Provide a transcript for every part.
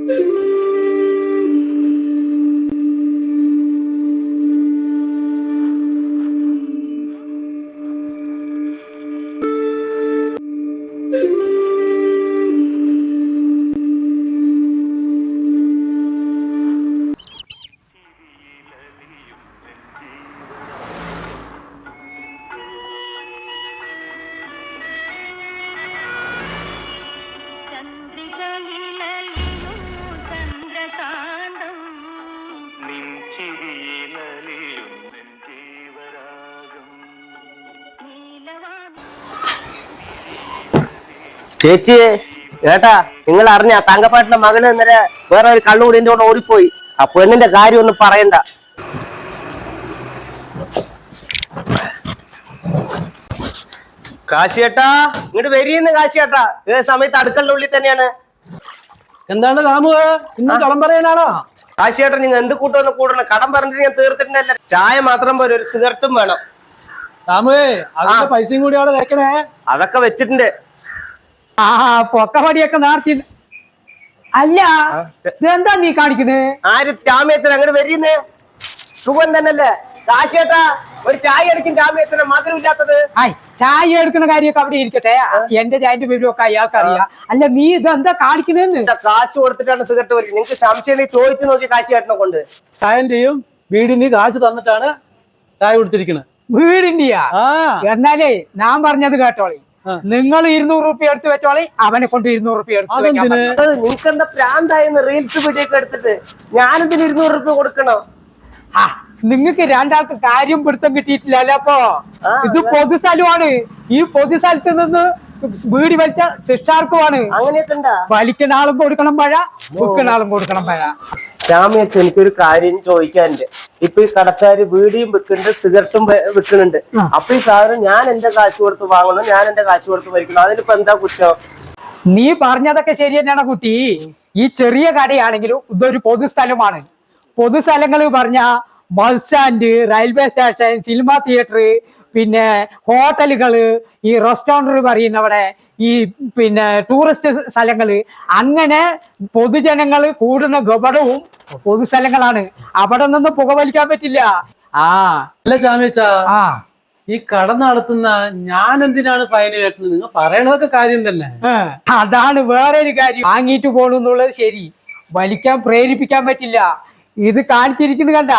Música ചേച്ചി ഏട്ടാ നിങ്ങൾ അറിഞ്ഞ തങ്കപ്പാട്ടിന്റെ മകന് ഇന്നലെ വേറെ ഒരു കള്ളുകൂടി എന്റെ കൂടെ ഓടിപ്പോയി. ആ പെണ്ണിന്റെ കാര്യം ഒന്നും പറയണ്ട. കാശിയേട്ടാ ഇങ്ങോട്ട് വരിയെന്ന് കാശിയേട്ടാ. ഏത് സമയത്ത് അടുക്കളുടെ ഉള്ളിൽ തന്നെയാണ്. എന്താണ് രാമു ഇന്ന് കളം പറയാനാണോ? കാശിയേട്ടൻ നിങ്ങൾ എന്ത് കൂട്ടൊന്ന് കൂടണം കടം പറഞ്ഞിട്ട് ഞാൻ തീർത്തിട്ടുണ്ടല്ല ചായ മാത്രം പോലെ ഒരു സിഗരറ്റും വേണം. രാമുവേ അതിന്റെ പൈസയും കൂടി അവിടെ വെക്കണേ. അതൊക്കെ വെച്ചിട്ടുണ്ട്. ആ പൊക്കപടിയൊക്കെ നാർത്തി അല്ല ഇതെന്താ നീ കാണിക്കുന്നത് ആര് ചാമിയച്ചൻ അങ്ങോട്ട് വരുന്നേ? സുഖം തന്നെയല്ലേ? കാശേട്ടാ ഒരു ചായ എടുക്കും രാമേശ്വരൻ മധുരം ഇല്ലാത്തത് ആയ് ചായ എടുക്കുന്ന കാര്യമൊക്കെ അവിടെ ഇരിക്കട്ടെ. എന്റെ ചായന്റെ വിവരമൊക്കെ അയാൾക്കറിയാം. അല്ല നീ ഇതെന്താ കാണിക്കുന്നതെന്ന് കാശ് കൊടുത്തിട്ടാണ് സിഗരറ്റ് വലിക്കുന്നത്. നിങ്ങൾക്ക് സംശയം ചോദിച്ചു നോക്കി കാശിയേട്ടനെ കൊണ്ട്. ചായന്റെയും വീടിന് കാശ് തന്നിട്ടാണ് ചായ കൊടുത്തിരിക്കുന്നത് വീടിന്റെയാ? ആ. എന്നാലേ ഞാൻ പറഞ്ഞത് കേട്ടോളി. നിങ്ങൾ ഇരുന്നൂറ് റുപ്യ എടുത്ത് വെച്ചോളി അവനെ കൊണ്ട് ഇരുന്നൂറ് റുപ്യ എടുത്ത്? നിങ്ങൾക്ക് എന്താ പ്രാന്തായെന്ന് റീൽസ് വീഡിയോ ഒക്കെ എടുത്തിട്ട്? ഞാനിതിന് ഇരുന്നൂറ് റുപ്യ കൊടുക്കണോ? ആ നിങ്ങക്ക് രണ്ടാൾക്ക് കാര്യം പിടുത്തം കിട്ടിയിട്ടില്ലല്ലോ അപ്പൊ? ഇത് ഇത് പൊതുസ്ഥലമാണ് ഈ പൊതുസ്ഥലത്ത് നിന്ന് വീടി വലിച്ച ശിക്ഷാർക്കുമാണ് വലിക്കുന്ന ആളും കൊടുക്കണം പഴ വിൽക്കുന്ന ആളും കൊടുക്കണം പഴ ചാമിയച്ച എനിക്കൊരു കാര്യം ചോദിക്കാനുണ്ട്. ഇപ്പൊ ഈ കടക്കാര് വീടിയും വിൽക്കുന്നുണ്ട് സിഗരറ്റും വിൽക്കുന്നുണ്ട്. അപ്പൊ ഈ സാധനം ഞാൻ എന്റെ കാശ് കൊടുത്ത് വാങ്ങുന്നു ഞാൻ എന്റെ കാശ് കൊടുത്ത് മരിക്കുന്നു. അതിനിപ്പോ എന്താ കുറ്റം? നീ പറഞ്ഞതൊക്കെ ശരി തന്നെയാണ് കുട്ടി. ഈ ചെറിയ കടയാണെങ്കിലും ഇതൊരു പൊതുസ്ഥലമാണ് പൊതുസ്ഥലങ്ങൾ പറഞ്ഞ bus stand railway station cinema theatre പിന്നെ ഹോട്ടലുകൾ ഈ റെസ്റ്റോറന്റ് പറയുന്നവിടെ ഈ പിന്നെ ടൂറിസ്റ്റ് സ്ഥലങ്ങൾ. അങ്ങനെ പൊതുജനങ്ങൾ കൂടുന്ന ഗവടവും പൊതുസ്ഥലങ്ങളാണ്. അവിടെ നിന്ന് പുകവലിക്കാൻ പറ്റില്ല. ആ. അല്ല ചാമിച്ച ആ. ഈ കട നടത്തുന്ന ഞാൻ എന്തിനാണ് ഫൈൻ കേട്ടത്? നിങ്ങൾ പറയണതൊക്കെ കാര്യം തന്നെ. അതാണ് വേറൊരു കാര്യം. വാങ്ങിയിട്ട് പോണെന്നുള്ളത് ശരി. വലിക്കാൻ പ്രേരിപ്പിക്കാൻ പറ്റില്ല. ഇത് കാണിച്ചിരിക്കുന്നു കണ്ട?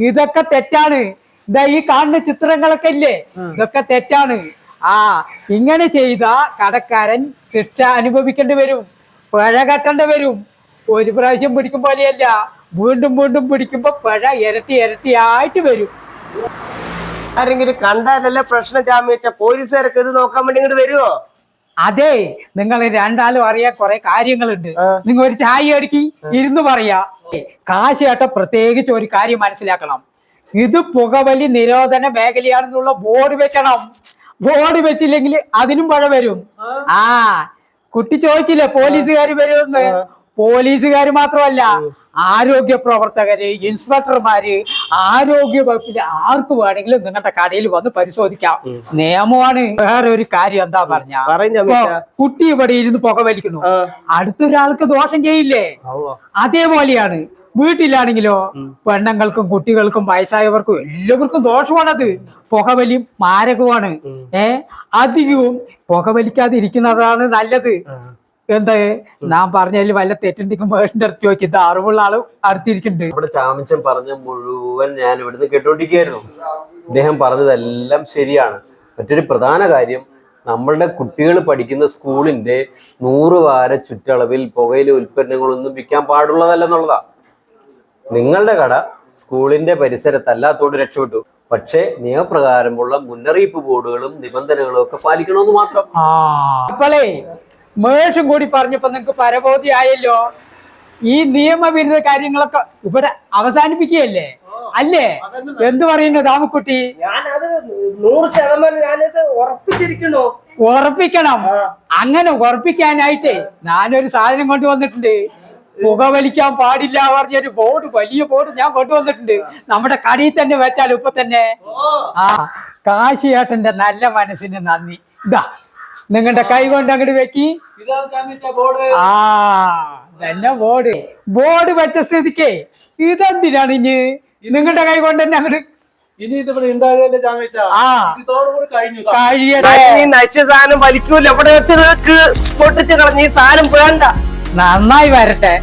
ഇതൊക്കെ തെറ്റാണ്. ഇതാ ഈ കാണുന്ന ചിത്രങ്ങളൊക്കെ ഇല്ലേ? ഇതൊക്കെ തെറ്റാണ്. ആ ഇങ്ങനെ ചെയ്ത കടക്കാരൻ ശിക്ഷ അനുഭവിക്കേണ്ടി വരും പിഴ കെട്ടേണ്ടി വരും. ഒരു പ്രാവശ്യം പിടിക്കും പോലെയല്ല വീണ്ടും വീണ്ടും പിടിക്കുമ്പോ പിഴ ഇരട്ടി ഇരട്ടിയായിട്ട് വരും. ആരെങ്കിലും കണ്ടാലല്ലേ പ്രശ്നം ജാമ്യം പോലീസുകാരൊക്കെ ഇത് നോക്കാൻ വേണ്ടി ഇങ്ങോട്ട് വരുമോ അതെ നിങ്ങൾ രണ്ടാലും അറിയാൻ കുറെ കാര്യങ്ങളുണ്ട്. നിങ്ങൾ ഒരു ചായ അടുക്കി ഇരുന്ന് പറയാ. കാശേട്ട പ്രത്യേകിച്ച് ഒരു കാര്യം മനസ്സിലാക്കണം. ഇത് പുകവലി നിരോധന മേഖലയാണെന്നുള്ള ബോർഡ് വെക്കണം. ബോർഡ് വെച്ചില്ലെങ്കിൽ അതിനും പഴ വരും. ആ. കുട്ടി ചോദിച്ചില്ലേ പോലീസുകാർ വരുമെന്ന്? പോലീസുകാർ മാത്രമല്ല ആരോഗ്യ പ്രവർത്തകര് ഇൻസ്പെക്ടർമാര് ആരോഗ്യ വകുപ്പിന്റെ ആർക്ക് വേണമെങ്കിലും നിങ്ങളുടെ കടയിൽ വന്ന് പരിശോധിക്കാം. നിയമമാണ്. വേറെ ഒരു കാര്യം എന്താ പറഞ്ഞ? കുട്ടി ഇവിടെ ഇരുന്ന് പുക വലിക്കുന്നു അടുത്തൊരാൾക്ക് ദോഷം ചെയ്യില്ലേ? അതേപോലെയാണ്. വീട്ടിലാണെങ്കിലോ പെണ്ണുങ്ങൾക്കും കുട്ടികൾക്കും വയസ്സായവർക്കും എല്ലാവർക്കും ദോഷമാണത്. പുകവലി മാരകമാണ് ഏ? അധികവും പുകവലിക്കാതിരിക്കുന്നതാണ് നല്ലത്. എന്താ? നാൻ പറഞ്ഞതിൽ വല്ല തെറ്റുണ്ടെങ്കിൽ മേടിന്റെ അടുത്ത് നോക്കി. ഇത് അറിവുള്ള ആൾ അടുത്തിരിക്കുന്നുണ്ട്. നമ്മുടെ ചാമിച്ചൻ പറഞ്ഞ മുഴുവൻ ഞാൻ ഇവിടുന്ന് കേട്ടോണ്ടിരിക്കുകയായിരുന്നു. അദ്ദേഹം പറഞ്ഞതെല്ലാം ശരിയാണ്. മറ്റൊരു പ്രധാന കാര്യം നമ്മളുടെ കുട്ടികൾ പഠിക്കുന്ന സ്കൂളിന്റെ നൂറ് വാര ചുറ്റളവിൽ പുകയിലെ ഉൽപ്പന്നങ്ങളൊന്നും വിൽക്കാൻ പാടുള്ളതല്ലെന്നുള്ളതാ. നിങ്ങളുടെ കട സ്കൂളിന്റെ പരിസരത്തല്ലാത്തോട് രക്ഷപ്പെട്ടു. പക്ഷേ നിയമപ്രകാരമുള്ള മുന്നറിയിപ്പ് ബോർഡുകളും നിബന്ധനകളും ഒക്കെ പാലിക്കണമെന്ന് മാത്രം. അപ്പോളേ മേഷും കൂടി പറഞ്ഞപ്പോ നിങ്ങക്ക് പരബോധി ആയല്ലോ. ഈ നിയമവിരുദ്ധ കാര്യങ്ങളൊക്കെ ഇവിടെ അവസാനിപ്പിക്കുകയല്ലേ? അല്ലേ? എന്ത് പറയുന്നു രാമക്കുട്ടി ഞാനത് നൂറ് ശതമാനം ഞാനത് ഉറപ്പിച്ചിരിക്കണോ ഉറപ്പിക്കണം. അങ്ങനെ ഉറപ്പിക്കാനായിട്ടേ ഞാനൊരു സാധനം കൊണ്ടുവന്നിട്ടുണ്ട്. പുകവലിക്കാൻ പാടില്ല പറഞ്ഞൊരു ബോർഡ് വലിയ ബോർഡ് ഞാൻ കൊണ്ടുവന്നിട്ടുണ്ട്. നമ്മുടെ കടയിൽ തന്നെ വെച്ചാൽ ഇപ്പൊ തന്നെ. ആ കാശിയേട്ടന്റെ നല്ല മനസ്സിന് നന്ദി. ഇതാ നിങ്ങളുടെ കൈ കൊണ്ട് അങ്ങോട്ട് വെക്കി. ആ തന്നെ ബോർഡ് ബോർഡ് വെച്ച സ്ഥിതിക്ക് ഇതെന്തിനാണ് ഇനി? നിങ്ങളുടെ കൈ കൊണ്ട് തന്നെ അങ്ങോട്ട് ഇനി ഇതിവിടെ ഉണ്ടാകുകയല്ലേ ചാമിച്ച ആ. ഇതോടുകൂടി കഴിഞ്ഞു ഇതാ. കഴിയടേ ഈ നശിച്ച സാധനം വലിക്കൂല. ഇവിടെ പൊട്ടിച്ച് കളഞ്ഞ ഈ സാധനം വേണ്ട. നന്നായി വരട്ടെ.